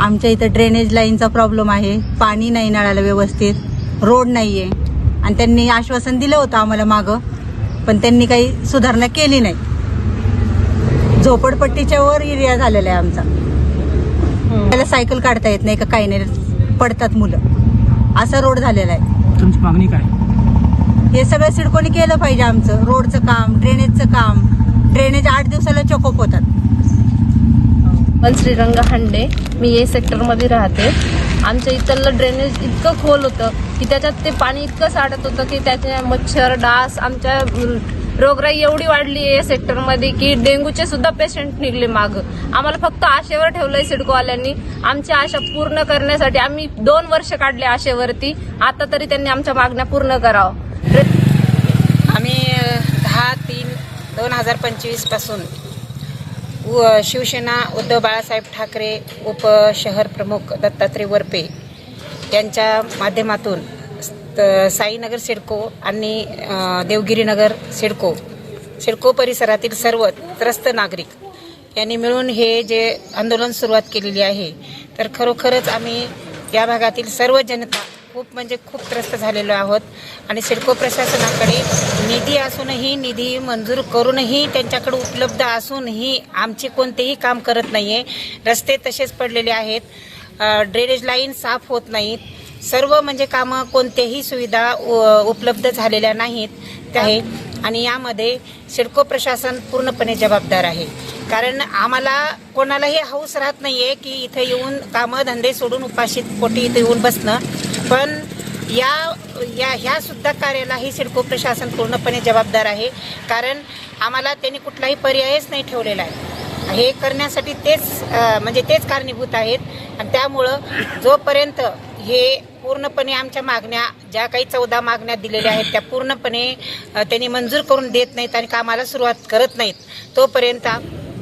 आमच्या इथं ड्रेनेज लाईनचा प्रॉब्लेम आहे. पाणी नाही नळाला व्यवस्थित. रोड नाही आहे आणि त्यांनी आश्वासन दिलं होतं आम्हाला मागं. पण त्यांनी काही सुधारणा केली नाही. झोपडपट्टीच्या वर एरिया झालेला आहे आमचा. त्याला सायकल काढता येत नाही का काही नाही. पडतात मुलं. असा रोड झालेला आहे. तुमची मागणी काय? हे सगळं सिडकोनी केलं पाहिजे आमचं. रोडचं काम ड्रेनेजचं काम. ड्रेनेज आठ दिवसाला चोकअप होतात. पण श्रीरंग हांडे. मी ए सेक्टरमध्ये राहते. आमच्या इथलं ड्रेनेज इतकं खोल होतं की त्याच्यात ते पाणी इतकं साठत होतं की त्याच्या मच्छर डास आमच्या रोगराई एवढी वाढली आहे सेक्टरमध्ये की डेंग्यूचे सुद्धा पेशंट निघले माग. आम्हाला फक्त आशेवर ठेवलंय सिडकोवाल्यांनी. आमची आशा पूर्ण करण्यासाठी आम्ही दोन वर्ष काढले आशेवरती. आता तरी त्यांनी आमच्या मागण्या पूर्ण करावं. आम्ही दहा तीन दोन हजार पंचवीस व शिवसेना उद्धव बाळासाहेब ठाकरे उप शहर प्रमुख दत्तात्रय वरपे यांच्या माध्यमातून त- साईनगर सिडको आणि देवगिरीनगर सिडको सिडको परिसरातील सर्व त्रस्त नागरिक यांनी मिळून हे जे आंदोलन सुरुवात केलेली आहे तर खरोखरच आम्ही या भागातील सर्व जनता खूप म्हणजे खूप त्रस्त झालेलो आहोत. आणि सिडको प्रशासनाकडे निधी असूनही निधी मंजूर करूनही त्यांच्याकडे उपलब्ध असूनही आमचे कोणतेही काम करत नाही आहे रस्ते तसेच पडलेले आहेत. ड्रेनेज लाईन साफ होत नाहीत. सर्व म्हणजे कामं कोणत्याही सुविधा उपलब्ध झालेल्या नाहीत. त्या आणि यामध्ये सिडको प्रशासन पूर्णपणे जबाबदार आहे. कारण आम्हाला कोणालाही हौस राहत नाही आहे की इथे येऊन कामं धंदे सोडून उपाशी पोटी इथे येऊन बसणं. पण या या ह्या सुद्धा कार्यालाही सिडको प्रशासन पूर्णपणे जबाबदार आहे. कारण आम्हाला त्यांनी कुठलाही पर्यायच नाही ठेवलेला आहे. हे करण्यासाठी तेच म्हणजे तेच कारणीभूत आहेत. आणि त्यामुळं जोपर्यंत हे पूर्णपणे आमच्या मागण्या ज्या काही चौदा मागण्या दिलेल्या आहेत त्या पूर्णपणे त्यांनी मंजूर करून देत नाहीत आणि कामाला सुरुवात करत नाहीत तोपर्यंत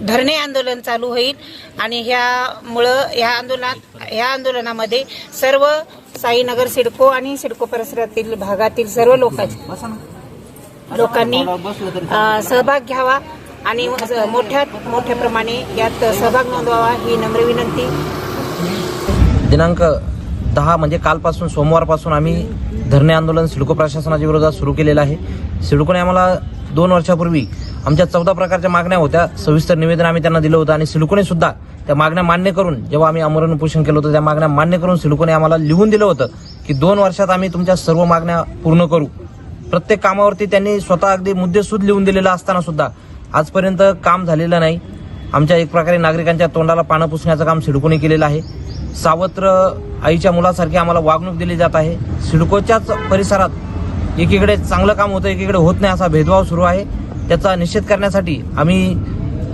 धरणे आंदोलन चालू होईल. आणि ह्यामुळं ह्या आंदोलनात ह्या आंदोलनामध्ये सर्व साईनगर सिडको आणि सिडको परिसरातील भागातील सर्व लोकांची लोकांनी सहभाग घ्यावा आणि मोठ्या मोठ्या प्रमाणे यात सहभाग नोंदवावा ही नम्र विनंती. दिनांक दहा म्हणजे कालपासून सोमवारपासून आम्ही धरणे आंदोलन सिडको प्रशासनाच्या विरोधात सुरू केलेलं आहे. सिडकोने आम्हाला दोन वर्षापूर्वी आमच्या चौदा प्रकारच्या मागण्या होत्या. सविस्तर निवेदन आम्ही त्यांना दिलं होतं आणि सिडकोने सुद्धा त्या मागण्या मान्य करून जेव्हा आम्ही आमरण उपोषण केलं होतं त्या मागण्या मान्य करून सिडकोने आम्हाला लिहून दिलं होतं की दोन वर्षात आम्ही तुमच्या सर्व मागण्या पूर्ण करू. प्रत्येक कामावरती त्यांनी स्वतः अगदी मुद्देसूद लिहून दिलेला असताना सुद्धा आजपर्यंत काम झालेलं नाही. आमच्या एक प्रकारे नागरिकांच्या तोंडाला पानं पुसण्याचं काम सिडकोने केलेलं आहे. सावत्र आईच्या मुलासारखी आम्हाला वागणूक दिली जात आहे. सिडकोच्याच परिसरात एकीकडे चांगलं काम होतं एकीकडे होत नाही असा भेदभाव सुरू आहे. त्याचा निषेध करण्यासाठी आम्ही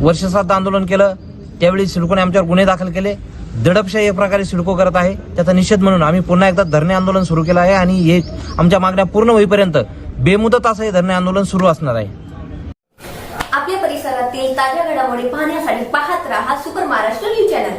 वर्षश्राद्ध आंदोलन केलं. त्यावेळी सिडकोने आमच्यावर गुन्हे दाखल केले. दडपशाही एक प्रकारे सिडको करत आहे. त्याचा निषेध म्हणून आम्ही पुन्हा एकदा धरणे आंदोलन सुरू केलं आहे आणि हे आमच्या मागण्या पूर्ण होईपर्यंत बेमुदत असं हे धरणे आंदोलन सुरू असणार आहे. आपल्या परिसरातील ताज्या घडामोडी पाहण्यासाठी पाहत राहा सुपर महाराष्ट्र न्यूज चॅनल.